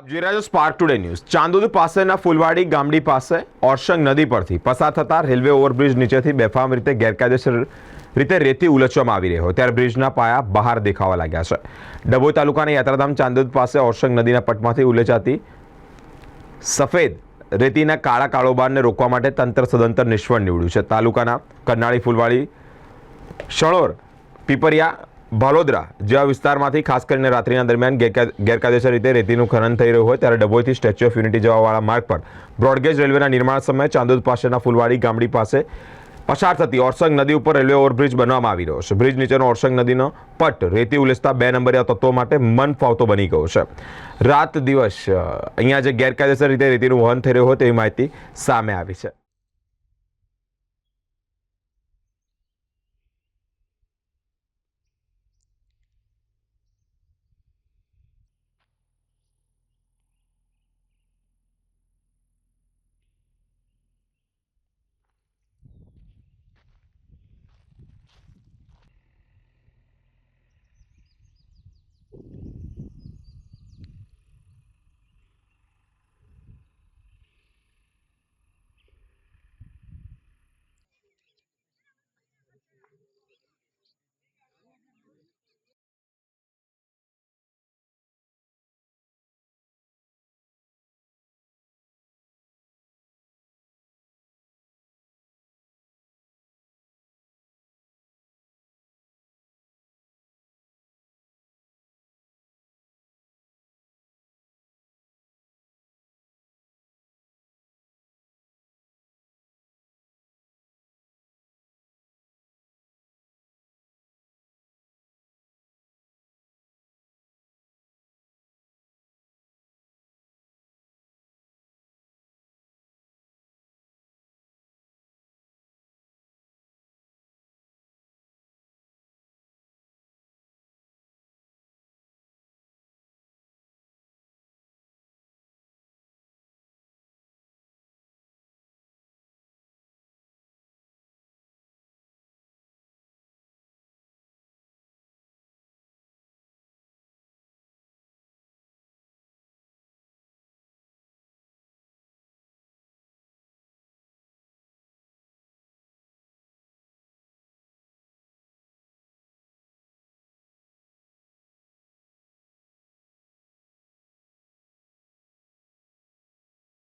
આપ જોઈ રહ્યા છો સ્પાર્ક ટુડે ન્યૂઝ ચાંદોદ પાસેના ફુલવાડી ગામડી પાસે ઓરસંગ નદી પરથી પસાર થતા રેલવે ઓવરબ્રિજ નીચેથી બેફામ રીતે ગેરકાયદેસર રીતે રેતી ઉલચવામાં આવી રહ્યો ત્યારે બ્રિજના પાયા બહાર દેખાવા લાગ્યા છે. ડભોઈ તાલુકાના યાત્રાધામ ચાંદોદ પાસે ઓરસંગ નદીના પટમાંથી ઉલેચાતી સફેદ રેતીના કાળા કાળોબારને રોકવા માટે તંત્ર સદંતર નિષ્ફળ નીવડ્યું છે. તાલુકાના કરનાળી ફુલવાડી, શણોર, પીપરિયા ભાલોદરા જેવા વિસ્તારમાંથી ખાસ કરીને રાત્રિના દરમિયાન ગેરકાય- ગેરકાયદેસર રીતે રેતીનું ખનન થઈ રહ્યું હોય ત્યારે ડભોઈથી સ્ટેચ્યુ ઓફ યુનિટી જવાવાળા માર્ગ પર બ્રોડગેજ રેલવેના નિર્માણ સમયે ચાંદોદ પાસેના ફુલવાડી ગામડી પાસે પસાર થતી ઓરસંગ નદી ઉપર રેલવે ઓવરબ્રિજ બનવામાં આવી રહ્યો છે. બ્રિજ નીચેનો ઓરસંગ નદીનો પટ રેતી ઉલેસતા બે નંબરિયા તત્વો માટે મન ફાવતો બની ગયો છે. રાત દિવસ અહીંયા જે ગેરકાયદેસર રીતે રેતીનું વહન થઈ રહ્યું હોય તેવી માહિતી સામે આવી છે.